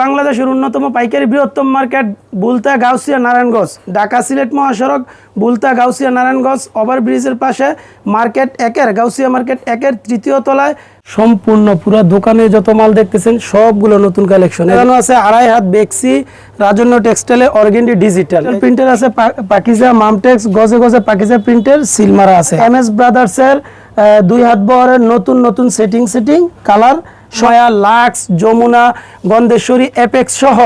বাংলাদেশের অন্যতম পাইকারি বৃহত্তম মার্কেট বুলতা গাউসিয়া নারায়ণগঞ্জ। ঢাকা সিলেট মহাসড়ক বুলতা গাউসিয়া নারায়ণগঞ্জ ওভারব্রিজের পাশে মার্কেট একের গাউসিয়া মার্কেট একের তৃতীয় তলায় সম্পূর্ণ পুরো দোকানে যত মাল দেখতেছেন সবগুলো নতুন কালেকশন। এখানে আছে আড়াই হাত বেক্সি রাজন্য টেক্সটাইলে অর্গেন্ডি ডিজিটাল। প্রিন্টার আছে পাকিজা মামটেক্স গজে গজে পাকিজা প্রিন্টের সিলমারা আছে। এম এস ব্রাদার্সের দুই হাত বহরের নতুন নতুন সেটিং সেটিং কালার সয়া লাক্স যমুনা গন্ধেশ্বরী এপেক্স সহ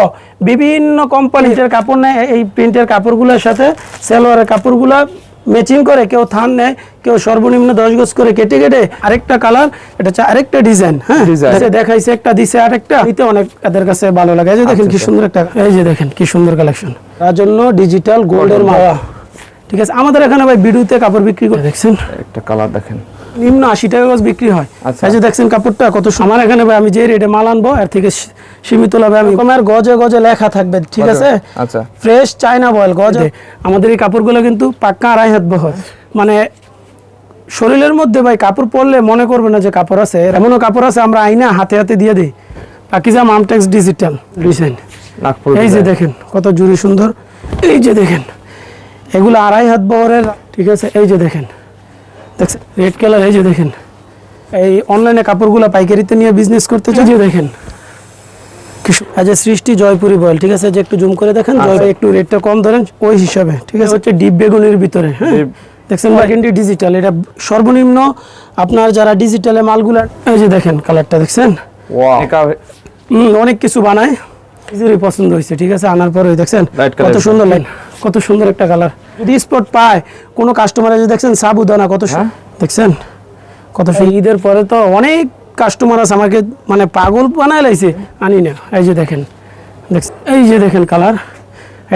বিভিন্ন কোম্পানির কাপড় নেয়। এই প্রিন্টের কাপড়গুলোর সাথে সেলোয়ারের কাপড়গুলো ম্যাচিং করে কেউ থান নেয় কেউ সর্বনিম্ন দশ গজ করে কেটে কেটে আরেকটা কালার এটা হচ্ছে আরেকটা ডিজাইন হ্যাঁ? দেখাইছে একটা দিছে আরেকটা। নিতে অনেক এদের কাছে ভালো লাগে। এই যে দেখেন কি সুন্দর একটা এই যে দেখেন কি সুন্দর কালেকশন তার জন্য ডিজিটাল গোল্ডের মালা। ঠিক আছে আমাদের এখানে ভাই বিডুতে কাপড় বিক্রি করে দেখছেন? একটা কালার দেখেন। নিম্ন আশি টাকা গজ বিক্রি হয়। আচ্ছা। এই যে দেখছেন কাপড়টা কত সু- আমার এখানে ভাই আমি যে রেটে মাল আনব এর থেকে সীমিত লাভে আমি কমের গজে গজে লেখা থাকবে ঠিক আছে? আচ্ছা। ফ্রেশ চায়না বয়েল গজে। আমাদের এই কাপড়গুলো কিন্তু পাক্কা আড়াই হাত বহর। মানে শরীরের মধ্যে ভাই কাপড় পরলে মনে করবে না যে কাপড় আছে। এমনও কাপড় আছে আমরা আইনা হাতে হাতে দিয়ে দিই। পাকিজা মামটেক্স ডিজিটাল ডিজাইন এই যে দেখেন কত জুড়ি সুন্দর। এই যে দেখেন এগুলো আড়াই হাত বহরের ঠিক আছে? এই যে দেখেন। দেখছেন রেড কালার এই যে দেখেন এই অনলাইনে কাপড়গুলো পাইকারিতে নিয়ে বিজনেস করতে চাই। যে দেখেন সৃষ্টি জয়পুরি বল ঠিক আছে? যে একটু জুম করে দেখেন জয় একটু রেটটা কম ধরেন ওই হিসাবে ঠিক আছে? হচ্ছে ডিপ বেগুনির ভিতরে হ্যাঁ? দেখছেন বাকিন্ডি ডিজিটাল এটা সর্বনিম্ন আপনার যারা ডিজিটালে মালগুলা এই যে দেখেন কালারটা দেখছেন? অনেক কিছু বানায় পছন্দ হয়েছে ঠিক আছে? আনার পরে দেখছেন? Light কত সুন্দর লাইন কত সুন্দর একটা কালার। যদি স্পট পায়। কোনো কাস্টমার যে দেখছেন সাবুদানা কত হ্যাঁ। দেখছেন? কত ঈদের পরে তো অনেক কাস্টমার আছে আমাকে মানে পাগল বানায় লাইছে। আনি না। এই যে দেখেন দেখছেন? এই যে দেখেন কালার।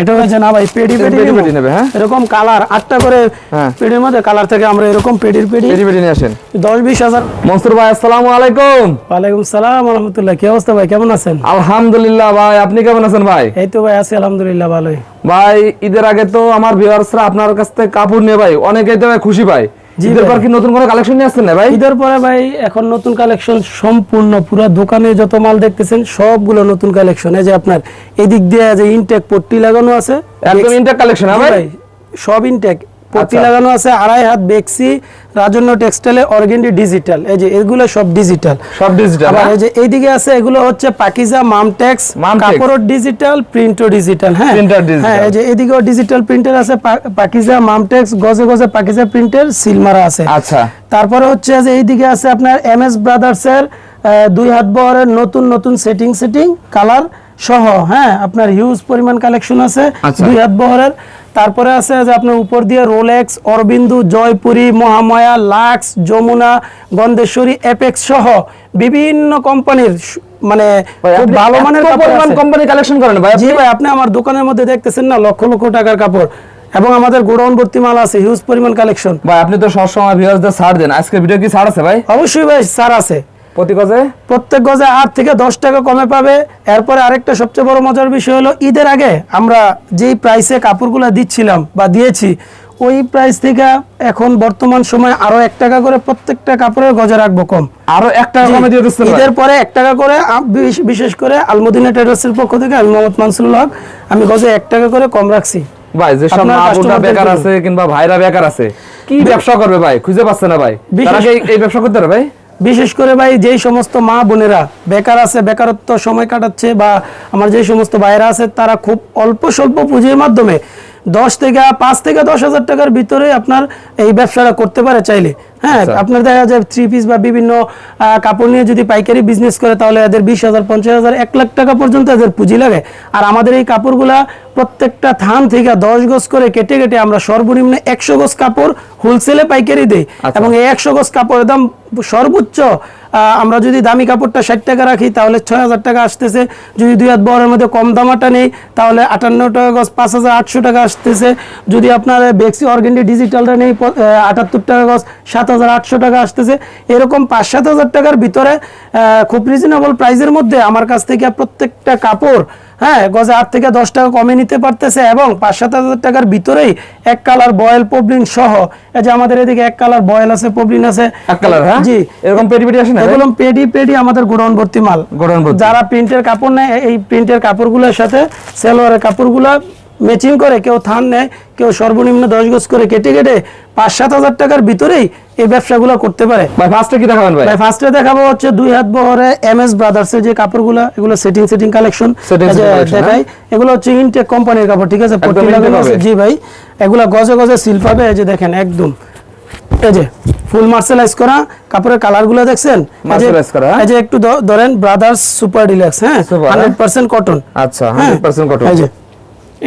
এটা হচ্ছে না ভাই পেডি পেডি পেডি নেবে, হ্যাঁ? এরকম কালার আটটা করে হ্যাঁ। পেডির মধ্যে কালার থেকে আমরা এরকম পেডির পেডি পেডি পেডি নিয়ে আসেন। দশ বিশ হাজার। মনসুর ভাই আসসালামু আলাইকুম। ওয়ালাইকুম সালাম রহমতুল্লাহ। কি অবস্থা ভাই কেমন আছেন? আলহামদুলিল্লাহ ভাই আপনি কেমন আছেন ভাই? এই তো ভাই আছি আলহামদুলিল্লাহ ভালোই। ভাই ঈদের আগে তো আমার ভিউয়ার্সরা আপনার কাছ থেকে কাপড় নিয়ে ভাই অনেকেই তো ভাই খুশি জি ঈদের পর কি নতুন কোনো কালেকশন নিয়ে আসছেন না ভাই? ঈদের পরে ভাই এখন নতুন কালেকশন সম্পূর্ণ পুরো দোকানে যত মাল দেখতেছেন সবগুলো নতুন কালেকশন এই যে আপনার এদিক দিয়ে যে ইনটেক পট্টি লাগানো আছে। একদম ইনটেক কালেকশন হ্যাঁ ভাই, সব ইনটেক পট্টি আচ্ছা। লাগানো আছে আড়াই হাত বেক্সি রাজন্য টেক্সটাইলে অর্গেন্ডি ডিজিটাল এই যে এগুলো সব ডিজিটাল সব ডিজিটাল আবার এই যে এইদিকে আছে এগুলো হচ্ছে পাকিজা মামটেক্স। কাপড়ও ডিজিটাল প্রিন্টও ডিজিটাল হ্যাঁ Printer digital। হ্যাঁ এই যে এদিকেও ডিজিটাল প্রিন্টার আছে পাকিজা মামটেক্স গজে গজে পাকিজা প্রিন্টের সিলমারা আছে আচ্ছা তারপরে হচ্ছে যে এইদিকে আছে আপনার এম এস ব্রাদার্সের দুই হাত বহরের নতুন নতুন সেটিং সেটিং কালার সহ হ্যাঁ আপনার হিউজ পরিমাণ কালেকশন আছে আচ্ছা। দুই হাত বহরের তারপরে আছে যে আপনার উপর দিয়ে Rolex Arabindu Jaipuri Mahamaya Lux Jamuna Gandheshwari Apex সহ বিভিন্ন কোম্পানির মানে খুব ভালো মানের কোম্পানি কালেকশন করেন ভাই জি ভাই আপনি আমার দোকানের মধ্যে দেখতেছেন না লক্ষ লক্ষ টাকার কাপড়। এবং আমাদের গোডাউন ভর্তি মাল আছে হিউজ পরিমাণ কালেকশন ভাই আপনি তো সবসময় ভিউয়ার্সদের ছাড় দেন। আজকে ভিডিও কি ছাড় আছে ভাই? অবশ্যই ভাই স্যার আছে। প্রতি গজে? প্রত্যেক গজে আট থেকে দশ টাকা কমে পাবে। এরপরে আরেকটা সবচেয়ে বড় মজার বিষয় হলো ঈদের আগে আমরা যেই প্রাইসে কাপড়গুলো দিচ্ছিলাম বা দিয়েছি ওই প্রাইস থেকে এখন বর্তমান সময় আরও এক টাকা করে প্রত্যেকটা কাপড়ের গজে রাখব কম। আরও এক টাকা কমে দিয়ে দিচ্ছেন ঈদের পরে এক টাকা করে বিশেষ করে আলমদিনা ট্রেডার্সের পক্ষ থেকে আমি মোহাম্মদ মানসুল হক আমি গজে এক টাকা করে কম রাখছি। ভাই মা বেকার আছে কিংবা ভাইরা বেকার আছে কি ব্যবসা করবে ভাই? খুঁজে পাচ্ছে না ভাই। তারা এই ব্যবসা করতে পারে ভাই? বিশেষ করে ভাই, যেই সমস্ত মা বোনেরা বেকার আছে, বেকারত্ব সময় কাটাচ্ছে বা আমার যে সমস্ত ভাইরা আছে, তারা খুব অল্প স্বল্প পুঁজির মাধ্যমে দশ থেকে পাঁচ থেকে দশ হাজার টাকার ভিতরে আপনার এই ব্যবসাটা করতে পারে চাইলে। হ্যাঁ আচ্ছা। আপনার দেখা যায় থ্রি পিস বা বিভিন্ন কাপড় নিয়ে যদি পাইকারি বিজনেস করে তাহলে এদের বিশ হাজার পঞ্চাশ হাজার এক লাখ টাকা পর্যন্ত এদের পুঁজি লাগে আর আমাদের এই কাপড়গুলা প্রত্যেকটা থান থেকে দশ গজ করে কেটে কেটে আমরা সর্বনিম্ন একশো গজ কাপড় হোলসেলে পাইকারি দিই আচ্ছা। এবং এই একশো গজ কাপড়ের দাম সর্বোচ্চ আমরা যদি দামি কাপড়টা ষাট টাকা রাখি তাহলে ছয় হাজার টাকা আসতেছে যদি দুই হাত বহরের মধ্যে কম দামাটা নেই তাহলে আটান্ন টাকা গজ পাঁচ হাজার আটশো টাকা আসতেছে যদি আপনার বেক্সি অর্গেন্ডি ডিজিটালটা নেই আটাত্তর টাকা গজ সাত হাজার আটশো টাকা আসতেছে। এরকম পাঁচ সাত হাজার টাকার ভিতরে খুব রিজনেবল প্রাইসের মধ্যে আমার কাছ থেকে প্রত্যেকটা কাপড় হ্যাঁ গজে আট থেকে দশ টাকা কমে নিতে পারতেছে এবং পাঁচ সাত হাজার টাকার ভিতরেই এক কালার বয়েল পবলিন সহ এই যে আমাদের এদিকে এক কালার বয়েল আছে পবলিন আছে। এক কালার হ্যাঁ? জি। এরকম পেটি পেটি আসে না? এগুলো পেডি পেডি আমাদের গোডাউন ভর্তি মাল। গোডাউন যারা প্রিন্টের কাপড় নেয় এই প্রিন্টের কাপড়গুলোর সাথে সেলোয়ারের কাপড়গুলো ম্যাচিং করে কেউ থান নেয় কেউ সর্বনিম্ন দশ গজ করে কেটে কেটে পাঁচ সাত হাজার টাকার ভিতরেই এই ব্যবসাগুলো করতে পারে। ভাই ফার্স্টে কি দেখাবেন ভাই? ভাই ফার্স্টে দেখাবো হচ্ছে দুই হাত বহরে এম এস ব্রাদার্সের যে কাপড়গুলো এগুলো সেটিং সেটিং কালেকশন দেখাই এগুলো হচ্ছে ইনটেক কোম্পানির কাপড় ঠিক আছে? জি ভাই এগুলো গজে গজে সিল পাবে এই যে দেখেন একদম। এই যে ফুল মার্সেলাইজ করা কাপড়ের কালারগুলো দেখছেন হ্যাঁ? এই যে একটু ধরেন ব্রাদার্স সুপার ডিলাক্স হ্যাঁ? হান্ড্রেড পার্সেন্ট কটন আচ্ছা হান্ড্রেড পার্সেন্ট কটন এই যে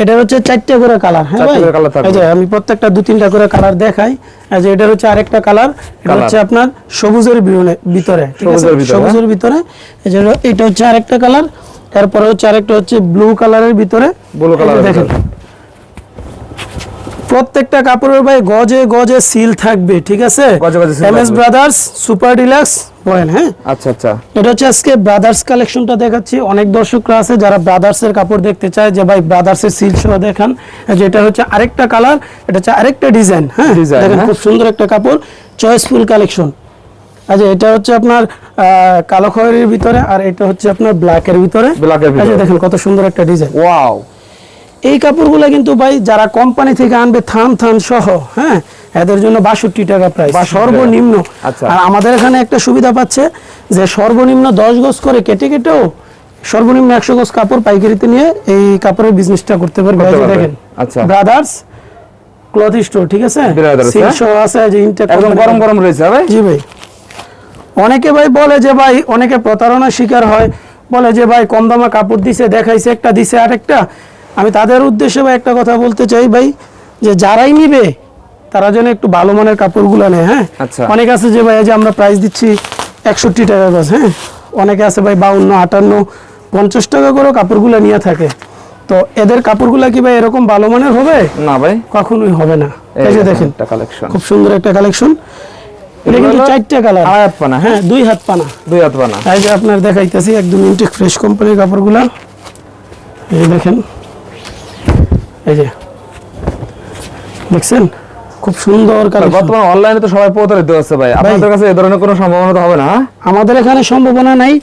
এটা হচ্ছে চারটে করে কালার হ্যাঁ ভাই। এই যে আমি প্রত্যেকটা দু তিনটা করে কালার দেখাই। এই যে এটা হচ্ছে আরেকটা কালার এটা হচ্ছে আপনার সবুজের ভিতরে? সবুজের ভিতরে, হ্যাঁ? ভিতরে। এই যে এটা হচ্ছে আরেকটা কালার তারপরে হচ্ছে আরেকটা হচ্ছে ব্লু কালারের ভিতরে। Colour এর দেখেন। প্রত্যেকটা কাপড়ের ভাই গজে গজে সিল থাকবে ঠিক আছে? M S brothers super deluxe হ্যাঁ? আচ্ছা আচ্ছা। এটা হচ্ছে আজকে ব্রাদার্স কালেকশনটা দেখাচ্ছি। অনেক দর্শকরা আছে যারা ব্রাদার্স এর কাপড় দেখতে চায় যে ভাই ব্রাদার্স এর সিল সহ দেখান। যেটা হচ্ছে আরেকটা কালার এটা হচ্ছে আরেকটা ডিজাইন হ্যাঁ? দেখেন হ্যাঁ। খুব সুন্দর একটা কাপড় চয়েসফুল কালেকশন আচ্ছা এটা হচ্ছে আপনার কালো খয়েরির ভিতরে আর এটা হচ্ছে আপনার ব্ল্যাকের ভিতরে। Black এর ভিতরে। দেখেন কত সুন্দর একটা ডিজাইন ওয়াও এই কাপড়গুলো কিন্তু ভাই যারা কোম্পানি থেকে আনবে থান থান সহ হ্যাঁ? এদের জন্য বাষট্টি টাকা প্রাইস 62 টাকা। সর্বনিম্ন আচ্ছা। আর আমাদের এখানে একটা সুবিধা পাচ্ছে যে সর্বনিম্ন দশ গজ করে কেটে কেটেও সর্বনিম্ন একশো গজ কাপড় পাইকারিতে নিয়ে এই কাপড়ের বিজনেসটা করতে পারবে। দেখেন আচ্ছা। ব্রাদার্স ক্লথ স্টোর ঠিক আছে হ্যাঁ? আছে যে একদম গরম গরম রয়েছে হ্যাঁ ভাই জি ভাই অনেকে ভাই বলে যে ভাই অনেকে প্রতারণার শিকার হয় বলে যে ভাই কম দামে কাপড় দিছে দেখাইছে একটা দিছে আরেকটা আমি তাদের উদ্দেশ্যে ভাই একটা কথা বলতে চাই ভাই যে যারাই নিবে তারা যেন একটু ভালো মানের কাপড়গুলো নেয় হ্যাঁ? আচ্ছা। অনেক আছে যে ভাই যে আমরা প্রাইস দিচ্ছি একষট্টি টাকা গজ হ্যাঁ? অনেকে আছে ভাই বাউন্ন আটান্ন পঞ্চাশ টাকা করেও কাপড়গুলো নিয়ে থাকে। তো এদের কাপড়গুলো কি ভাই এরকম ভালো মানের হবে? না ভাই। কখনোই হবে না। এই যে দেখেন একটা কালেকশন খুব সুন্দর একটা কালেকন এটা কিন্তু চারটা কালার আড়াই হাত পানা হ্যাঁ? হ্যাঁ দুই হাত পানা। দুই হাত পানা। এই যে আপনার দেখাইতেছি একদম ইনটেক ফ্রেশ কোম্পানির কাপড়গুলা। এই দেখেন। এই যে। দেখছেন? খুব সুন্দর বর্তমানে অনলাইনে তো সবাই প্রতারিত হচ্ছে ভাই। আপনাদের কাছে এই ধরনের কোনো সম্ভাবনা তো হবে না? আমাদের এখানে সম্ভাবনা নাই।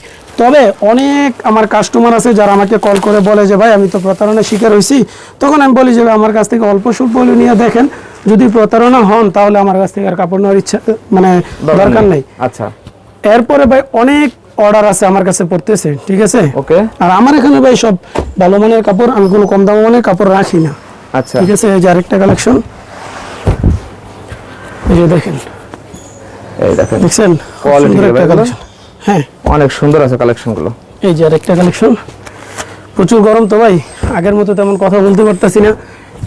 তবে অনেক আমার কাস্টমার আছে যারা আমাকে কল করে বলে যে ভাই আমি তো প্রতারণার শিকার হয়েছি তখন আমি বলি যে আমার কাছ থেকে অল্প স্বল্প নিয়ে দেখেন। যদি প্রতারণা হন তাহলে আমার কাছ থেকে আর কাপড় নেওয়ার ইচ্ছা মানে দরকার নেই। আচ্ছা। এরপরে ভাই অনেক অর্ডার আছে আমার কাছে পড়তেছে ঠিক আছে? ওকে। আর আমার এখানে ভাই সব ভালো মানের কাপড় আমি কোনো কম দাম মানের কাপড় রাখি না। আচ্ছা। ঠিক আছে এই যে আরেকটা কালেকশন এই যে দেখেন। এই দেখেন। দেখছেন? খুব Quality সুন্দর একটা ভাই এগুলো? কালেকশন হ্যাঁ। অনেক সুন্দর আছে কালেকশনগুলো এই যে আরেকটা কালেকশন প্রচুর গরম তো ভাই। আগের মতো তেমন কথা বলতে পারতাছি না।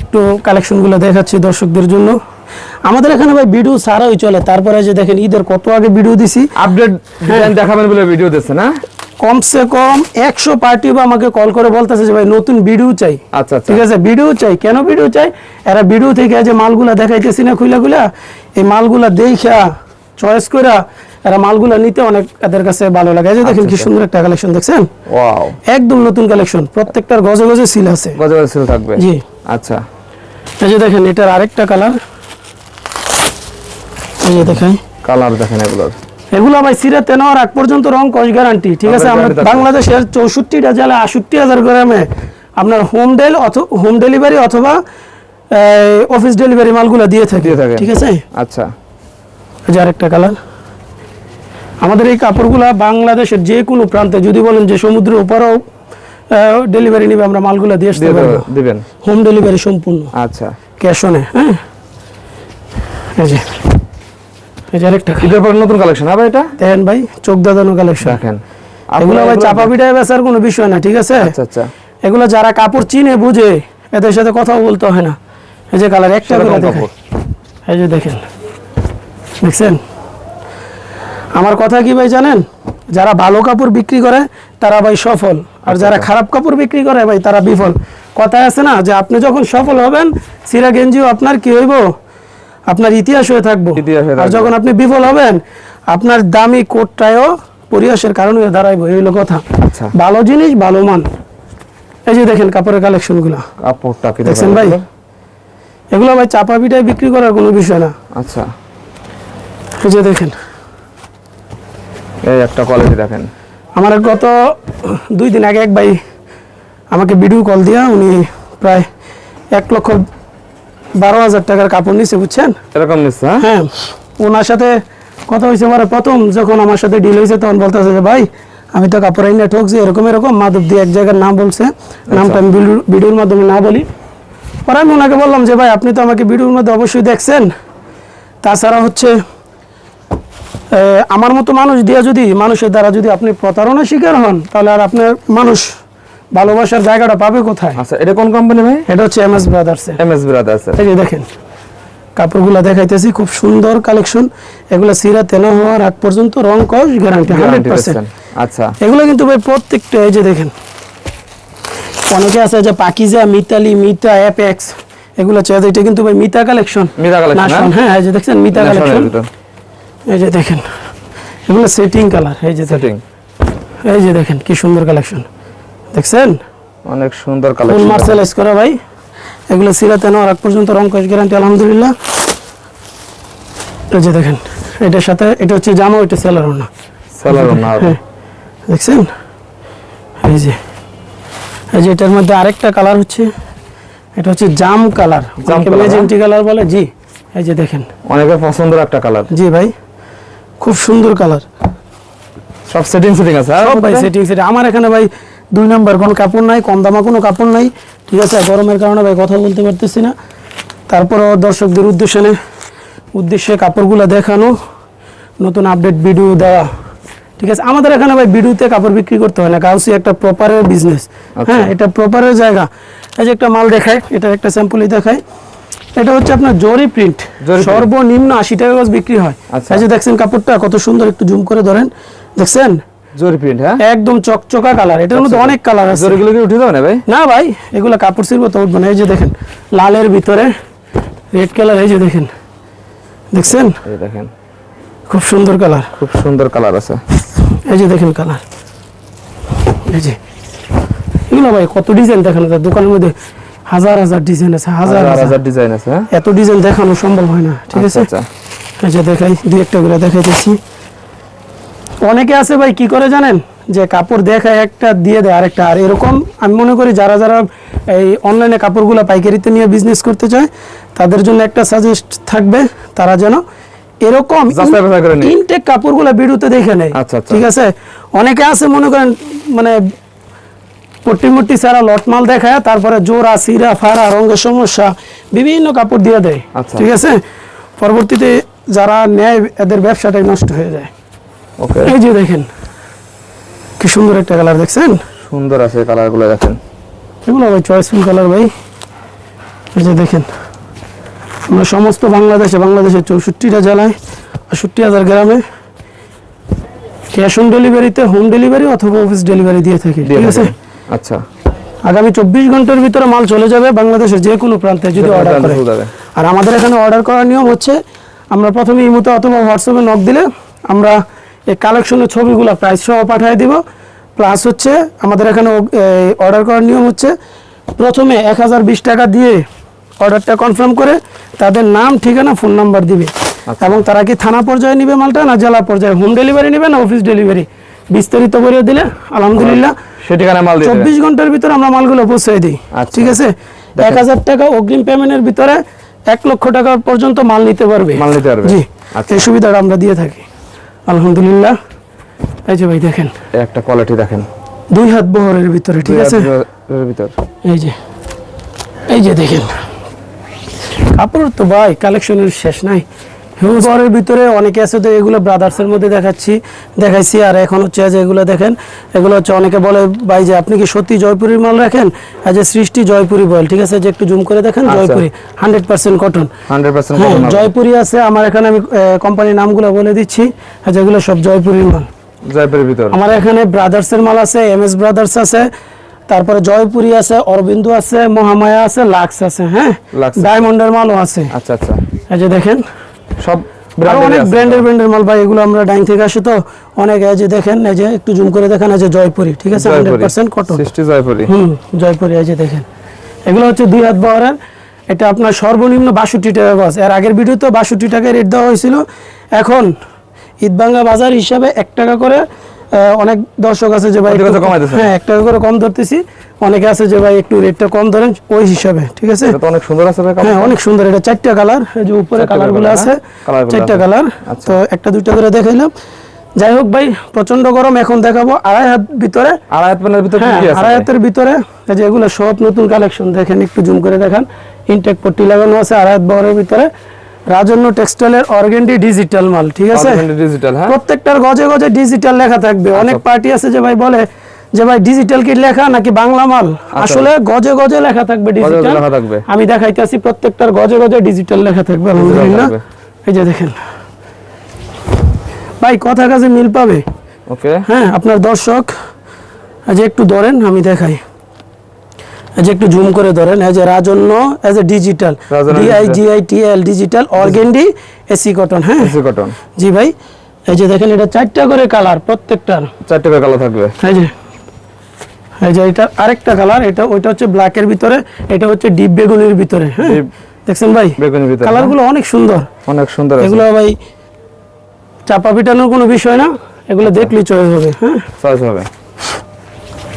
একটু কালেকশনগুলো দেখাচ্ছি দর্শকদের জন্য। আমাদের এখানে ভাই ভিডিও সারাই চলে। তারপরে যে দেখেন ঈদের কত আগে ভিডিও দিছি। আপডেট হ্যাঁ। দেখাবেন বলে ভিডিও দিচ্ছে না? কমসে কম একশো পার্টি বা আমাকে কল করে বলতেছে যে ভাই নতুন ভিডিও চাই। আচ্ছা আচ্ছা। ঠিক আছে ভিডিও চাই। কেন ভিডিও চাই? এরা ভিডিও থেকে যে মালগুলা দেখাইতেছি না খুলা খুলা এই মালগুলা দেখা চয়েস করে এরা মালগুলা নিতে অনেক এদের কাছে ভালো লাগে। যে দেখেন কি সুন্দর একটা কালেকশন দেখছেন? ওয়াও একদম নতুন কালেকশন প্রত্যেকটার গজে গজে সিল আছে। গজে গজে ছিল থাকবে? জি। আচ্ছা। এই যে দেখেন এটার আরেকটা কালার এই যে দেখেন। কালার দেখেন এগুলোর। এগুলো ভাই সিরাতে নেওয়ার আগ পর্যন্ত রং কস গ্যারান্টি ঠিক আছে? আমরা বাংলাদেশের চৌষট্টিটা জেলা আষট্টি হাজার গ্রামে আপনার হোম ডেল হোম ডেলিভারি অথবা অফিস ডেলিভারি মালগুলো দিয়ে থাকে ঠিক আছে? আচ্ছা। যে আরেকটা কালার। আমাদের এই কাপড়গুলা বাংলাদেশের যে কোনো প্রান্তে যদি বলেন যে সমুদ্রের উপরেও ডেলিভারি নিবে আমরা মালগুলো দিয়ে আসতে পারব। দিবেন। হোম ডেলিভারি সম্পূর্ণ। আচ্ছা। ক্যাশ অনে হ্যাঁ? এই যে। এই যে ঈদের পর নতুন কালেকশন হবে এটা? দেখেন ভাই চোখ দাদানো কালেকশন দেখেন। এগুলো ভাই চাপা পিঠায় বেচার কোনো বিষয় না ঠিক আছে? আচ্ছা আচ্ছা। এগুলো যারা কাপড় চিনে বুঝে এদের সাথে কথাও বলতে হয় না। এই যে কালার একটা করে দেখেন। এই যে দেখেন। দেখছেন? আমার কথা কি ভাই জানেন? যারা ভালো কাপড় বিক্রি করে তারা ভাই সফল। আর আচ্ছা, যারা খারাপ কাপড় বিক্রি করে ভাই তারা বিফল। কথায় আছে না যে আপনি যখন সফল হবেন সিরা গেঞ্জিও আপনার কি হইব? আপনার ইতিহাস হয়ে থাকব। আর যখন আপনি বিফল হবেন আপনার দামি কোটটায়ও পরিহাসের কারণ হয়ে দাঁড়াইবো এই হলো কথা। আচ্ছা। ভালো জিনিস ভালো মান। এই যে দেখেন কাপড়ের কালেকশনগুলো কাপড়টা কি দেখছেন ভাই? এগুলো ভাই চাপা পিঠায় বিক্রি করার কোনো বিষয় না। আচ্ছা। এই যে দেখেন। এই একটা কোয়ালিটি দেখেন। আমার গত দুই দিন আগে এক ভাই আমাকে ভিডিও কল দিয়া উনি প্রায় এক লক্ষ বারো হাজার টাকার কাপড় নিছে বুঝছেন? এরকম নিচ্ছে হ্যাঁ? হ্যাঁ। ওনার সাথে কথা হয়েছে মানে প্রথম যখন আমার সাথে ডিল হয়েছে তখন বলতেছে যে ভাই আমি তো কাপড় আইনা ঠকছি এরকম এরকম। মাধব দিয়ে এক জায়গার নাম বলছে। নামটা আমি ভিডিও- ভিডিওর মাধ্যমে না বলি। পরে আমি ওনাকে বললাম যে ভাই আপনি তো আমাকে ভিডিওর মধ্যে অবশ্যই দেখছেন। তাছাড়া হচ্ছে আমার মতো মানুষ দিয়ে যদি মানুষের দ্বারা যদি আপনি প্রতারণা শিকার হন তাহলে আর আপনার মানুষ ভালোবাসার জায়গাটা পাবে কোথায়? আচ্ছা এটা কোন কোম্পানি ভাই? এটা হচ্ছে এম এস ব্রাদার্সে এম এস ব্রাদার্স এই যে দেখেন কাপড়গুলো দেখাইতেছি খুব সুন্দর কালেকশন এগুলো সিরা তেনা হওয়ার আগ পর্যন্ত রং কস গ্যারান্টি হান্ড্রেড গ্যারান্টি পার্সেন্ট দিচ্ছেন। আচ্ছা। এগুলো কিন্তু ভাই প্রত্যেকটা এই যে দেখেন অনেকে আছে যে পাকিজা মিতালি মিতা অ্যাপেক্স এগুলো চাই এটা কিন্তু ভাই মিতা কালেকশন মিতা কালেকশন হ্যাঁ? এই যে দেখছেন মিতা কালেকশন এই যে দেখেন এগুলো সেটিং কালার এই যে সেটিং এই যে দেখেন কি সুন্দর কালেকশন দেখছেন? অনেক সুন্দর ফুল কালেকশন মার্সেলাইজ করা ভাই। এগুলো সিরাতে নেওয়ার আগ পর্যন্ত রং কস গ্যারান্টি আলহামদুলিল্লাহ। এই যে দেখেন এটার সাথে এটা হচ্ছে জামা ওইটা সেলারও না সালার না হ্যাঁ দেখছেন? এই যে এই যে এটার মধ্যে আরেকটা কালার হচ্ছে এটা হচ্ছে জাম কালার। মেজেন্টি কালার বলে জি এই যে দেখেন। অনেকের পছন্দের একটা কালার। জি ভাই খুব সুন্দর কালার। সব সেটিং সেটিং আছে হ্যাঁ? সব ভাই সেটিং সেটিং আমার এখানে ভাই দুই নম্বর কোনো কাপড় নাই কম দামা কোনো কাপড় নাই। ঠিক আছে গরমের কারণে ভাই কথা বলতে পারতেছি না। তারপরও দর্শকদের উদ্দেশ্যে উদ্দেশ্যে কাপড়গুলো দেখানো নতুন আপডেট ভিডিও দেওয়া। ঠিক আছে আমাদের এখানে ভাই ভিডিওতে কাপড় বিক্রি করতে হয় না গাউসি একটা প্রপারের বিজনেস হ্যাঁ এটা প্রপারের জায়গা। এই যে একটা মাল দেখায় এটা একটা স্যাম্পলই দেখায় এটা হচ্ছে আপনার জরি প্রিন্ট সর্বনিম্ন আশি টাকা গজ বিক্রি হয়। আচ্ছা। এই যে দেখছেন কাপড়টা কত সুন্দর একটু জুম করে ধরেন। দেখছেন? জরি প্রিন্ট হ্যাঁ? একদম চকচকা কালার এটার মধ্যে অনেক কালার আছে। জরিগুলো কি উঠে যাবে না ভাই? না ভাই এগুলো কাপড় শিল্প তো উঠবে না এই যে দেখেন লালের ভিতরে রেড কালার এই যে দেখেন। দেখছেন? এই দেখেন। খুব সুন্দর কালার। খুব সুন্দর কালার আছে। এই যে দেখেন কালার। এই যে এগুলো ভাই কত ডিজাইন দেখানো যায়? দোকানের মধ্যে হাজার হাজার ডিজাইন আছে হাজার হাজার হাজার। হাজার ডিজাইন আছে হ্যাঁ? এত ডিজাইন দেখানো সম্ভব হয় না ঠিক আচ্ছা আছে? আচ্ছা। এই যে দেখাই দুই একটা করে দেখাইতেছি অনেকে আছে ভাই কি করে জানেন? যে কাপড় দেখায় একটা দিয়ে দেয় আরেকটা। আর এরকম আমি মনে করি যারা যারা এই অনলাইনে কাপড়গুলো পাইকারিতে নিয়ে বিজনেস করতে চায় তাদের জন্য একটা সাজেস্ট থাকবে তারা যেন এরকম। ইনটেক কাপড়গুলো ভিডিওতে দেখে নেয়। আচ্ছা, আচ্ছা। ঠিক আছে? অনেকে আছে মনে করেন মানে পট্টি মুট্টি সারা লটমাল দেখায় তারপরে জোড়া সিরা ফারা রঙের সমস্যা বিভিন্ন কাপড় দিয়ে দেয়। আচ্ছা। ঠিক আছে? পরবর্তীতে যারা নেয় এদের ব্যবসাটাই নষ্ট হয়ে যায়। ওকে এই যে দেখেন কি সুন্দর একটা কালার দেখছেন? সুন্দর আছে কালারগুলো দেখেন। এগুলো ভাই চয়েসফুল কালার ভাই। এই যে দেখেন আমরা সমস্ত বাংলাদেশে বাংলাদেশের চৌষট্টিটা জেলায় আষট্টি হাজার গ্রামে ক্যাশ অন ডেলিভারিতে হোম ডেলিভারি অথবা অফিস ডেলিভারি দিয়ে থাকি ঠিক আছে? আচ্ছা। আগামী চব্বিশ ঘণ্টার ভিতরে মাল চলে যাবে বাংলাদেশের যে কোনো প্রান্তে যদি অর্ডার করে। আর আমাদের এখানে অর্ডার করার নিয়ম হচ্ছে আমরা প্রথমে ইমুতে অথবা হোয়াটসঅ্যাপে নক দিলে আমরা এই কালেকশনের ছবিগুলো প্রাইস সহ পাঠিয়ে দিব। প্লাস হচ্ছে আমাদের এখানে অর্ডার করার নিয়ম হচ্ছে প্রথমে এক হাজার বিশ টাকা দিয়ে অর্ডারটা কনফার্ম করে তাদের নাম ঠিকানা ফোন নাম্বার দিবে। আচ্ছা। এবং তারা কি থানা পর্যায়ে নিবে মালটা না জেলা পর্যায়ে? হোম ডেলিভারি নেবে না অফিস ডেলিভারি বিস্তারিত করে দিলে আলহামদুলিল্লাহ। চব্বিশ ঘণ্টার ভিতরে আমরা মালগুলো পৌঁছে দিই। আচ্ছা। ঠিক আছে? এক হাজার টাকা অগ্রিম পেমেন্টের ভিতরে এক লক্ষ টাকা পর্যন্ত মাল নিতে পারবে। মাল নিতে পারবে। জি। আচ্ছা। এই সুবিধাটা আমরা দিয়ে থাকি। আলহামদুলিল্লাহ। এই যে ভাই দেখেন। একটা কোয়ালিটি দেখেন। দুই হাত বহরের ভিতরে ঠিক আছে? ভিতর। এই যে। এই যে দেখেন। কাপড় তো ভাই কালেকশনের শেষ নাই। বহরের ভিতরে অনেকে আছে তো এগুলো ব্রাদার্সের মধ্যে দেখাচ্ছি দেখাইছি। আর এখন হচ্ছে যে এগুলো দেখেন এগুলো হচ্ছে অনেকে বলে ভাই যে আপনি কি সত্যি জয়পুরের মাল রাখেন? আর যে সৃষ্টি জয়পুরি বল ঠিক আছে? যে একটু জুম করে দেখেন। জয়পুরি। হান্ড্রেড পার্সেন্ট কটন হ্যাঁ জয়পুরি আছে আমার এখানে আমি কোম্পানির নামগুলো বলে দিচ্ছি। আর যেগুলো সব জয়পুরির মাল। জয়পুরের ভিতর। আমার এখানে ব্রাদার্সের মাল আছে এম এস ব্রাদার্স আছে তারপরে জয়পুরি আছে অরবিন্দু আছে মহামায়া আছে লাক্স আছে হ্যাঁ। ডায়মন্ডের মালও আছে। আচ্ছা আচ্ছা। এই যে দেখেন সব অনেক ব্র্যান্ডের ব্র্যান্ডের মাল ভাই এগুলো আমরা ডাইং থেকে আসে তো। অনেক এই যে দেখেন এই যে একটু জুম করে দেখেন এই যে জয়পুরি ঠিক আছে? হান্ড্রেড পার্সেন্ট কটন সৃষ্টি জয়পুরি। হুম জয়পুরি এই যে দেখেন। এগুলো হচ্ছে দুই হাত বহরের। এটা আপনার সর্বনিম্ন বাষট্টি টাকা গজ। এর আগের ভিডিওতে বাষট্টি টাকা রেট দেওয়া হয়েছিল। এখন ঈদবাঙ্গা বাজার হিসাবে এক টাকা করে অনেক দর্শক আছে যে ভাই একটু-। হ্যাঁ এক টাকা করে কম ধরতেছি। অনেকে আছে যে ভাই একটু রেটটা কম ধরেন ওই হিসাবে ঠিক আছে? অনেক সুন্দর আছে ভাই হ্যাঁ অনেক সুন্দর। এটা চারটা কালার যে উপরে কালারগুলো আছে হ্যাঁ? চারটা কালার। আচ্ছা। তো একটা দুইটা করে দেখাইলাম। যাই হোক ভাই প্রচণ্ড গরম এখন দেখাবো আড়াই হাত ভিতরে। আড়াই হাত প্যানের ভিতরে হ্যাঁ আছে আড়াই হাতের ভিতরে এই যে এগুলো সব নতুন কালেকশন দেখেন একটু জুম করে দেখান। ইনটেক পট্টি লাগানো আছে আড়াই হাত বহরের ভিতরে। রাজন্য টেক্সটাইলের অর্গেন্ডি ডিজিটাল মাল ঠিক আছে? ডিজিটাল হ্যাঁ? প্রত্যেকটার গজে গজে ডিজিটাল লেখা থাকবে। অনেক পার্টি আছে যে ভাই বলে যে ভাই ডিজিটাল কি লেখা নাকি বাংলা মাল? আসলে গজে গজে লেখা থাকবে ডিজিটাল লেখা থাকবে। আমি দেখাইতেছি প্রত্যেকটার গজে গজে ডিজিটাল লেখা থাকবে আলহামদুলিল্লাহ। এই যে দেখেন। ভাই কথা কাছে মিল পাবে? ওকে হ্যাঁ আপনার দর্শক যে একটু ধরেন আমি দেখাই। যে একটু জুম করে ধরেন এই যে রাজন্য as a digital DI. GI TL digital organdy AC cotton হ্যাঁ? এসি কটন জি ভাই এই যে দেখেন এটা চারটা করে কালার প্রত্যেকটার চারটে করে কালো থাকবে। এই যে এই যে এটা আরেকটা কালার এটা ওইটা হচ্ছে ব্ল্যাকের ভিতরে এটা হচ্ছে ডিপ বেগুনির ভিতরে হ্যাঁ? দেখছেন ভাই? বেগুনি ভিতরে কালারগুলো অনেক সুন্দর। অনেক সুন্দর এগুলো ভাই চাপা পিটানোর কোনো বিষয় না এগুলো দেখলেই চয়েস হবে হ্যাঁ? চয়েস হবে।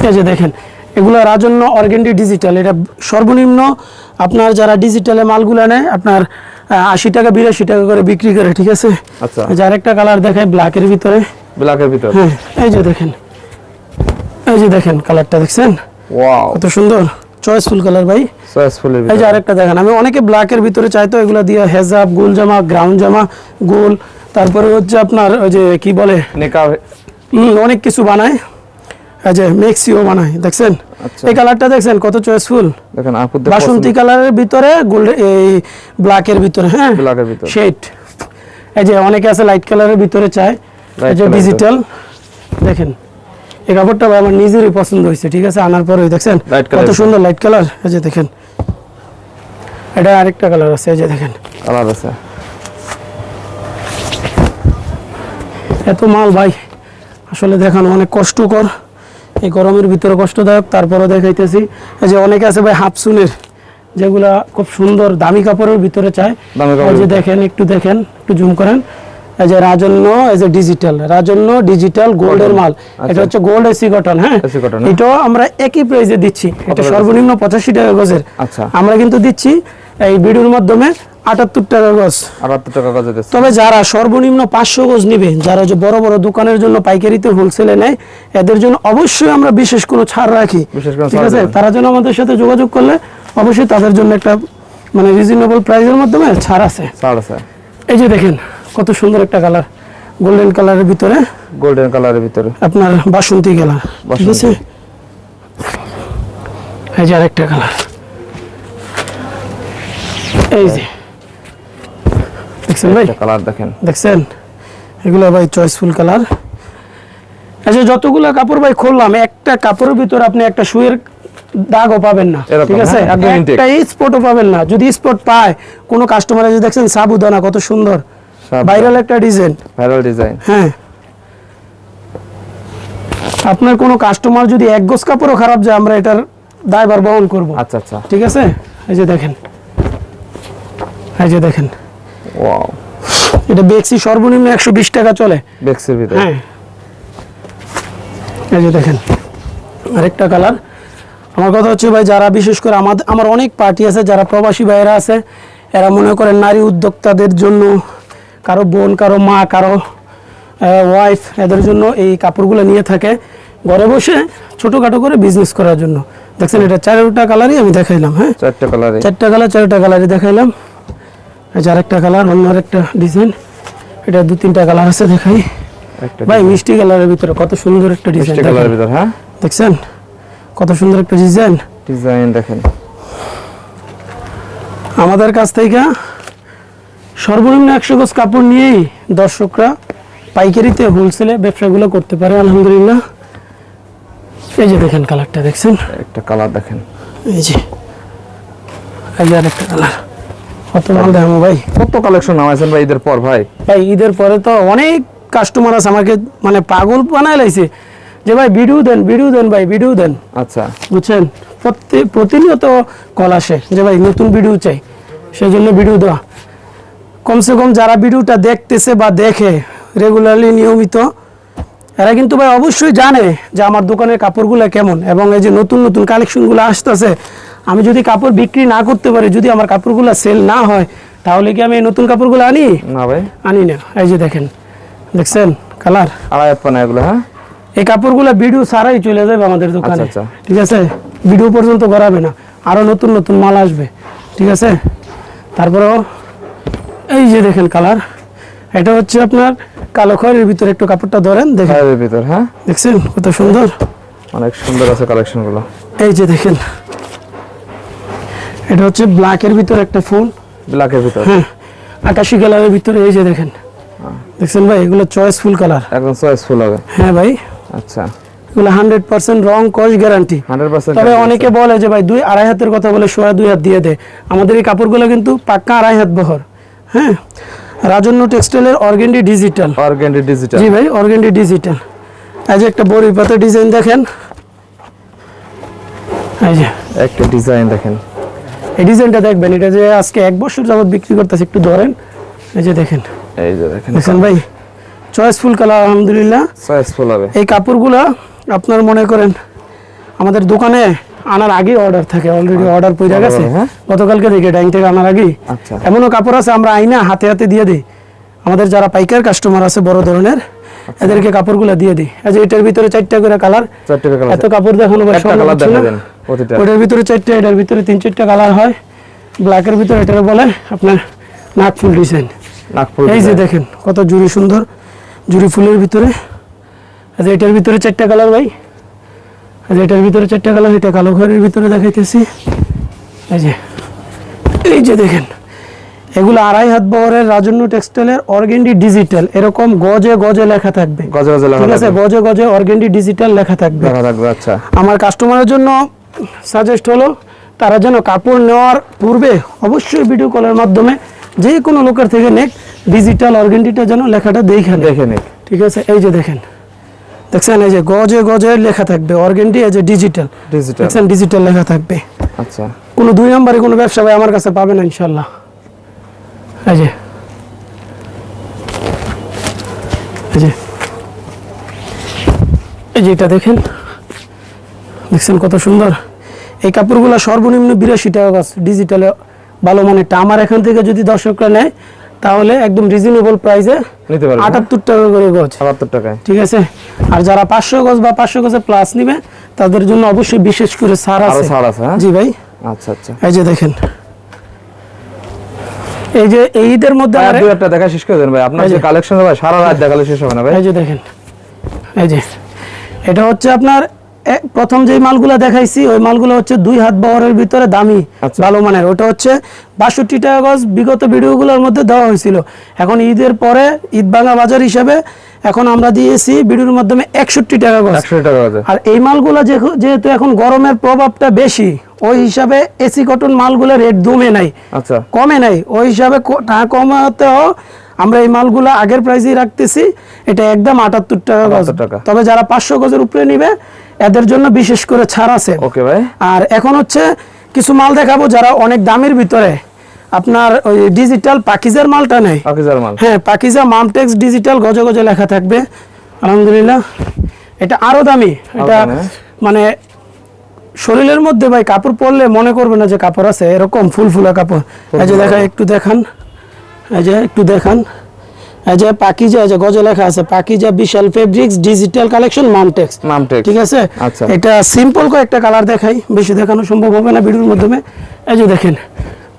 এই যে দেখেন এগুলো রাজন্য অর্গেন্ডি ডিজিটাল এটা সর্বনিম্ন আপনার যারা ডিজিটালে মালগুলো নেয় আপনার আশি টাকা বিরাশি টাকা করে বিক্রি করে ঠিক আছে? আচ্ছা। এই যে আরেকটা কালার দেখায় ব্ল্যাকের ভিতরে। ব্ল্যাকের ভিতর। হ্যাঁ এই যে দেখেন। এই যে দেখেন কালারটা দেখছেন? কত সুন্দর। চয়েসফুল কালার ভাই। চয়েসফুলের এই যে আরেকটা দেখেন আমি অনেকে ব্ল্যাকের ভিতরে চাইতো এগুলো দিয়ে হেজাব গোল জামা গ্রাউন্ড জামা গোল তারপরে হচ্ছে আপনার ওই যে কি বলে? নেকা অনেক কিছু বানায়। এই যে মেক্সিও বানায় দেখছেন? আচ্ছা। এই কালারটা দেখছেন? কত চয়েসফুল দেখেন বাসন্তী কালারের ভিতরে গোল্ড এই ব্ল্যাকের ভিতরে হ্যাঁ? ব্ল্যাকের ভিতর। শেড এই যে অনেকে আছে লাইট কালারের ভিতরে চায়। এই যে ডিজিটাল দেখেন এই কাপড়টা আমার নিজেরই পছন্দ হয়েছে ঠিক আছে? আনার পরে দেখছেন? কত সুন্দর লাইট কালার এই যে দেখেন। এটা আরেকটা কালার আছে এই যে দেখেন। কালার আছে। এত মাল ভাই। আসলে দেখানো অনেক কষ্টকর। এই গরমের ভিতরে কষ্টদায়ক তারপরে দেখাইতেছি যে অনেকে আছে ভাই হাফ সুনের যেগুলা খুব সুন্দর দামি কাপড়ের ভিতরে চায়। যে দেখেন একটু দেখেন একটু জুম করেন। এই যে রাজন্য এই যে ডিজিটাল রাজন্য ডিজিটাল গোল্ডের মাল। এটা হচ্ছে গোল্ড এসি কটন হ্যাঁ? হ্যাঁ। এটাও আমরা একই প্রাইসে দিচ্ছি। এটা সর্বনিম্ন পঁচাশি টাকা গজের। আচ্ছা। আমরা কিন্তু দিচ্ছি এই ভিডিওর মাধ্যমে আটাত্তর টাকা গজ। আটাত্তর টাকা দিচ্ছে তবে যারা সর্বনিম্ন পাঁচশো গজ নিবে যারা যে বড় বড় দোকানের জন্য পাইকারিতে হোলসেলে নেয় এদের জন্য অবশ্যই আমরা বিশেষ কোনো ছাড় রাখি। ঠিক আছে? তারা যেন আমাদের সাথে যোগাযোগ করলে অবশ্যই তাদের জন্য একটা মানে রিজনেবল প্রাইসের মাধ্যমে ছাড় আছে। ছাড় আছে। এই যে দেখেন কত সুন্দর একটা কালার গোল্ডেন কালারের ভিতরে। গোল্ডেন কালারের ভিতরে। আপনার বাসন্তী কালার ঠিক আছে? এই যে আরেকটা কালার এই যে দেখছেন ভাই? কালার দেখেন। দেখছেন? এগুলো ভাই চয়েসফুল কালার আচ্ছা যতগুলো কাপড় ভাই খুললাম একটা কাপড়ের ভিতর আপনি একটা শুয়ের দাগও পাবেন না। ঠিক আছে। একটা স্পটও পাবেন না। যদি স্পট পায় কোনো কাস্টমার যে দেখছেন সাবুদানা কত সুন্দর। ভাইরাল একটা ডিজাইন ভাইরাল ডিজাইন হ্যাঁ। আপনার কোনো কাস্টমার যদি এক গোছ কাপড়ও খারাপ যায় আমরা এটার দায়ভার বহন করব। আচ্ছা আচ্ছা। ঠিক আছে? এই যে দেখেন। এই যে দেখেন। ওয়াও এটা বেক্সি সর্বনিম্ন একশো বিশ টাকা চলে। বেক্সের ভিতরে। হ্যাঁ। এই যে দেখেন আরেকটা কালার। আমার কথা হচ্ছে ভাই যারা বিশেষ করে আমাদের আমার অনেক পার্টি আছে যারা প্রবাসী ভাইয়েরা আছে এরা মনে করেন নারী উদ্যোক্তাদের জন্য কারও বোন কারও মা কারও ওয়াইফ এদের জন্য এই কাপড়গুলো নিয়ে থাকে ঘরে বসে ছোটোখাটো করে বিজনেস করার জন্য। দেখছেন এটা চারটা কালারই আমি দেখাইলাম হ্যাঁ? চারটা কালারে চারটা কালার চারটা কালারই দেখাইলাম। এই যে আরেকটা কালার অন্য আরেকটা ডিজাইন এটা দু তিনটা কালার আছে দেখাই। একটা ভাই মিষ্টি কালারের ভিতরে কত সুন্দর একটা ডিজাইন মিষ্টি কালারের ভিতর হ্যাঁ? দেখছেন? কত সুন্দর একটা ডিজাইন ডিজাইন দেখেন। আমাদের কাছ থেকে সর্বনিম্ন একশো গজ কাপড় নিয়েই দর্শকরা পাইকারিতে হোলসেলে ব্যবসাগুলো করতে পারে আলহামদুলিল্লাহ। এই যে দেখেন কালারটা দেখছেন? একটা কালার দেখেন। এই যে এই যে আরেকটা কালার। কত মাল দেখাবো ভাই? কত কালেকশন নামাইছেন ভাই ঈদের পর ভাই? ভাই ঈদের পরে তো অনেক কাস্টমার আছে আমাকে মানে পাগল বানায় লাইছে। যে ভাই ভিডিও দেন ভিডিও দেন ভাই ভিডিও দেন। আচ্ছা। বুঝছেন? প্রতিনিয়ত কল আসে যে ভাই নতুন ভিডিও চাই সেই জন্য ভিডিও দেওয়া। কমসে কম যারা ভিডিওটা দেখতেছে বা দেখে রেগুলারলি নিয়মিত এরা কিন্তু ভাই অবশ্যই জানে যে আমার দোকানের কাপড়গুলো কেমন এবং এই যে নতুন নতুন কালেকশনগুলো আসতেছে। আমি যদি কাপড় বিক্রি না করতে পারি যদি আমার কাপড়গুলো সেল না হয় তাহলে কি আমি নতুন কাপড়গুলো আনি? না ভাই। আনি না। এই যে দেখেন দেখছেন কালার আড়াই পানা এগুলো হ্যাঁ? এই কাপড়গুলো ভিডিও সারাই চলে যাবে আমাদের দোকানে। আচ্ছা, আচ্ছা। ঠিক আছে? ভিডিও পর্যন্ত করাবে না। আরও নতুন নতুন মাল আসবে। ঠিক আছে? তারপরেও এই যে দেখেন কালার এটা হচ্ছে আপনার কালো খয়ের ভিতরে একটু কাপড়টা ধরেন দেখেন। ভাইয়ের ভিতর হ্যাঁ? দেখছেন কত সুন্দর? অনেক সুন্দর আছে কালেকশনগুলো এই যে দেখেন এটা হচ্ছে ব্ল্যাকের ভিতরে একটা ফুল ব্ল্যাকের ভিতর। হ্যাঁ আকাশি কালারের ভিতরে এই যে দেখেন। দেখছেন ভাই? এগুলো চয়েসফুল কালার একদম চয়েসফুল হবে। হ্যাঁ ভাই। আচ্ছা। এগুলো হান্ড্রেড পার্সেন্ট রং কস গ্যারান্টি তবে অনেকে বলে যে ভাই দুই আড়াই হাতের কথা বলে সোয়া দুই হাত দিয়ে দেয় আমাদের এই কাপড়গুলো কিন্তু পাক্কা আড়াই হাত বহর। হ্যাঁ? রাজন্য টেক্সটাইলের অর্গেন্ডি ডিজিটাল অর্গেন্ডি ডিজিটাল জি ভাই অর্গেন্ডি ডিজিটাল এই যে একটা বড়ি পাতা ডিজাইন দেখেন। এই যে। একটা ডিজাইন দেখেন। এই ডিজাইনটা দেখবেন এটা যে আজকে এক বছর যাবত বিক্রি করতেছে একটু ধরেন। এই যে দেখেন। এই যে দেখেন। দেখছেন ভাই চয়েসফুল কালার আলহামদুলিল্লাহ। চয়েসফুল হবে। এই কাপড়গুলো আপনার মনে করেন আমাদের দোকানে আনার আগে অর্ডার থাকে অলরেডি অর্ডার পড়ে গেছে। হ্যাঁ। গতকালকে থেকে ডাইং থেকে আনার আগেই। আচ্ছা। এমনও কাপড় আছে আমরা আইনা হাতে হাতে দিয়ে দিই। আমাদের যারা পাইকার কাস্টমার আছে বড় ধরনের আচ্ছা। এদেরকে কাপড়গুলো দিয়ে দিই। এই যে এটার ভিতরে চারটা করে কালার চারটে কালার এত কাপড় দেখানো ওটার ভিতরে চারটা এটার ভিতরে তিন চারটা কালার হয়। ব্ল্যাকের ভিতরে এটার বলে আপনার নাকফুল ডিজাইন নাগপুর এই যে দেখেন কত জুড়ি সুন্দর জুড়ি ফুলের ভিতরে। যে এটার ভিতরে চারটা কালার ভাই। যে এটার ভিতরে চারটা কালার এটা কালো ঘরের ভিতরে দেখাইতেছি। এই যে এই যে দেখেন এগুলো আড়াই হাত বহরের রাজন্য টেক্সটাইলের অর্গেন্ডি ডিজিটাল এরকম গজে গজে লেখা থাকবে। গজে গজে লেখা ঠিক আছে? গজে গজে অর্গেন্ডি ডিজিটাল লেখা থাকবে। লেখা থাকবে আচ্ছা। আমার কাস্টমারের জন্য সাজেস্ট হলো তারা যেন কাপড় নেওয়ার পূর্বে অবশ্যই ভিডিও কলের মাধ্যমে যে কোনো লোকের থেকে নেক ডিজিটাল অর্গেন্ডিটা যেন লেখাটা দেখে দেখে নিক। ঠিক আছে? এই যে দেখেন। দেখছেন এই যে গজে গজে লেখা থাকবে অর্গেন্ডি এই যে ডিজিটাল ডিজিটাল দেখছেন? ডিজিটাল লেখা থাকবে। আচ্ছা। কোনো দুই নম্বরে কোনো ব্যবসা ভাই আমার কাছে পাবে না ইনশাল্লাহ এই যে। এই যে। এই যে এটা দেখেন। দেখছেন কত সুন্দর? এই কাপড়গুলো সর্বনিম্ন বিরাশি টাকা গাছ ডিজিটালে ভালো মানেরটা আমার এখান থেকে যদি দর্শকরা নেয় তাহলে একদম রিজনেবল প্রাইসে নিতে পারবে আটাত্তর টাকা করে গজ। সাতাত্তর টাকায়। ঠিক আছে? আর যারা পাঁচশো গজ বা পাঁচশো গজে প্লাস নিবে তাদের জন্য অবশ্যই বিশেষ করে আরও আছে। ছাড় আছে হ্যাঁ? জি ভাই। আচ্ছা আচ্ছা। এই যে দেখেন। এই যে এই ঈদের মধ্যে আর দুই একটা দেখা শেষ করে দেন ভাই। আপনার যে কালেকশন ভাই সারা রাত দেখালে শেষ হবে না ভাই। এই যে দেখেন। এই যে। এটা হচ্ছে আপনার প্রথম যে মালগুলো দেখাইছি ওই মালগুলো হচ্ছে দুই হাত বহরের ভিতরে দামি আচ্ছা। ভালো মানের। ওটা হচ্ছে বাষট্টি টাকা গজ বিগত ভিডিওগুলোর মধ্যে দেওয়া হয়েছিল। এখন ঈদের পরে ঈদ ভাঙা বাজার হিসেবে এখন আমরা দিয়েছি ভিডিওর মাধ্যমে একষট্টি টাকা গজ। আর এই মালগুলো যেহেতু- এখন গরমের প্রভাবটা বেশি ওই হিসাবে এসি কটন মালগুলো রেট দমে নাই। আচ্ছা। কমে নাই। ওই হিসাবে টাকা কমাতেও আমরা এই মালগুলো আগের প্রাইসেই রাখতেছি। এটা একদম আটাত্তর টাকা গজ। টাকা। তবে যারা পাঁচশো গজের উপরে নিবে এদের জন্য বিশেষ করে ছাড় আছে। ওকে ভাই। আর এখন হচ্ছে কিছু মাল দেখাবো যারা অনেক দামের ভিতরে। আপনার ওই ডিজিটাল পাকিজার মালটা নেই। পাকিজার মাল। হ্যাঁ পাকিজা মামটেক্স ডিজিটাল গজে গজে লেখা থাকবে। আলহামদুলিল্লাহ। এটা আরও দামি। এটা হ্যাঁ? মানে শরীরের মধ্যে ভাই কাপড় পরলে মনে করবে না যে কাপড় আছে এরকম ফুল ফুলা কাপড়। এই যে দেখা একটু দেখান। এই যে একটু দেখান। যে পাকিজা যে গজে লেখা আছে পাকিজা বিশাল fabrics digital collection Mamtex Mamtex ঠিক আছে? আচ্ছা। এটা সিম্পল কয়েকটা কালার দেখাই বেশি দেখানো সম্ভব হবে না ভিডিওর মাধ্যমে। এই যে দেখেন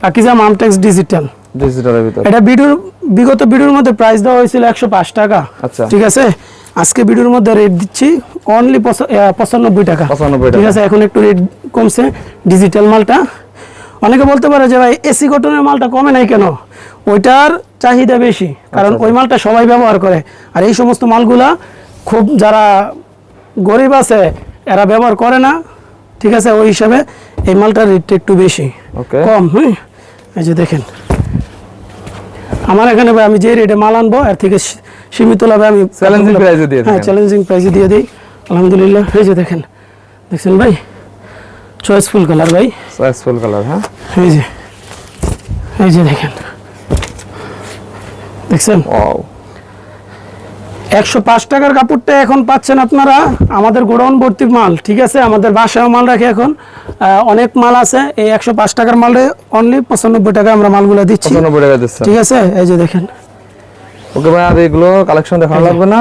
পাকিজা মামটেক্স ডিজিটাল ডিজিটালের ভিতর। এটা ভিডিওর বিগত ভিডিওর মধ্যে প্রাইস দেওয়া হয়েছিল একশো পাঁচ টাকা। আচ্ছা। ঠিক আছে? আজকে ভিডিওর মধ্যে রেট দিচ্ছি অনলি পঁচানব্বই টাকা। 95 ঠিক আছে? এখন একটু রেট কমছে ডিজিটাল মালটা। অনেকে বলতে পারে যে ভাই এসি কটনের মালটা কমে নাই কেন? ওইটার চাহিদা বেশি কারণ আচ্ছা, ওই মালটা সবাই ব্যবহার করে। আর এই সমস্ত মালগুলা খুব যারা গরিব আছে এরা ব্যবহার করে না। ঠিক আছে ওই হিসাবে এই মালটার রেটটা একটু বেশি। ওকে। কম হ্যাঁ এই যে দেখেন। আমার এখানে ভাই আমি যে রেটে মাল আনব এর থেকে সীমিত লাভে আমি চ্যালেঞ্জিং এ দিয়ে হ্যাঁ চ্যালেঞ্জিং প্রাইসে দিয়ে দিই। আলহামদুলিল্লাহ এই যে দেখেন। দেখছেন ভাই? চয়েসফুল কালার ভাই। চয়েসফুল কালার হ্যাঁ। এই যে এই যে দেখেন। দেখছেন? একশো পাঁচ টাকার কাপড়টা এখন পাচ্ছেন আপনারা আমাদের গোডাউন ভর্তি মাল ঠিক আছে? আমাদের বাসায় মাল রাখে এখন। অনেক মাল আছে এই একশো পাঁচ টাকার মালে অনলি পঁচানব্বই টাকা আমরা মালগুলো দিচ্ছি। পঁচানব্বই টাকা দিচ্ছেন। ঠিক আছে? এই যে দেখেন। ওকে ভাই আর এগুলো কালেকশন দেখানো লাগবে না।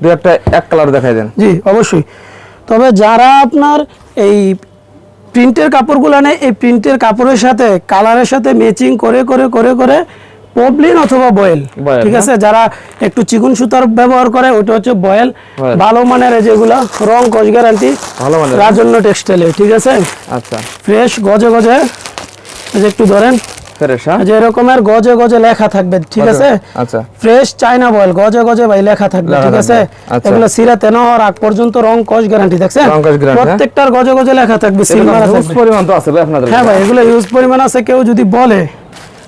দু একটা এক কালার দেখাই দেন। জি অবশ্যই। তবে যারা আপনার এই প্রিন্টের কাপড়গুলো নেয় এই প্রিন্টের কাপড়ের সাথে কালারের সাথে ম্যাচিং করে করে করে করে পবলিন অথবা বয়েল ঠিক আছে? যারা একটু চিকুন সুতার ব্যবহার করে ওটা হচ্ছে বয়েল। ভালো মানের যেগুলো রং কস গ্যারান্টি ভালো মানে রাজন্য টেক্সটাইলে ঠিক আছে? আচ্ছা। ফ্রেশ গজে গজে এই যে একটু ধরেন। ফ্রেশ হ্যাঁ? যে এরকমের গজে গজে লেখা থাকবে ঠিক আছে? আচ্ছা। ফ্রেশ চাইনা বয়েল গজে গজে ভাই লেখা থাকবে ঠিক আছে? আচ্ছা। এগুলো সিরাতে না হওয়ার আগ পর্যন্ত রং কস গ্যারান্টি guarantee, হ্যাঁ? প্রত্যেকটার গজে গজে লেখা থাকবে সিল এগুলো মারা huge থাকবে পরিমাণ তো আছে ভাই আপনাদের হ্যাঁ ভাই এগুলো ইউজ পরিমাণ আছে কেউ যদি বলে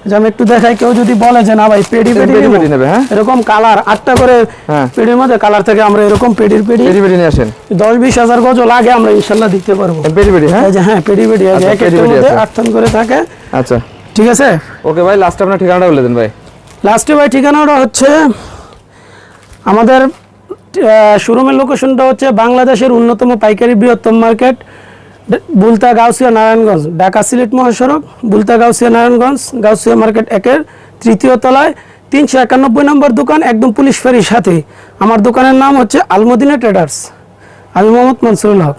যে আমি একটু দেখাই কেউ যদি বলে যে না ভাই পেডি পেডি পেডি নেবে, হ্যাঁ? এরকম কালার আটটা করে হ্যাঁ। পেডির মধ্যে কালার থেকে আমরা এরকম পেডির পেডি পেডি পেডি নিয়ে আসেন। দশ বিশ হাজার গজ লাগে আমরা ইনশাল্লাহ দিতে পারব। পেডি পেডি হ্যাঁ? হ্যাঁ পেডি পেডি আছে আচ্ছা, এক পেডি একটার পেডি মধ্যে আছে। করে থাকে। আচ্ছা। ঠিক আছে? ওকে ভাই লাস্ট আপনার ঠিকানাটা বলে দেন ভাই। লাস্টে ভাই ঠিকানাটা হচ্ছে আমাদের শোরুমের লোকেশনটা হচ্ছে বাংলাদেশের অন্যতম পাইকারি বৃহত্তম মার্কেট বুলতা গাউসিয়া নারায়ণগঞ্জ, ঢাকা সিলেট মহাসড়ক, বুলতা গাউসিয়া নারায়ণগঞ্জ, গাউসিয়া মার্কেট একের তৃতীয় তলায় তিনশো একানব্বই নম্বর দোকান, একদম পুলিশ ফেরির সাথে। আমার দোকানের নাম হচ্ছে আলমদিনা ট্রেডার্স। আমি মোহাম্মদ মনসুরুল হক।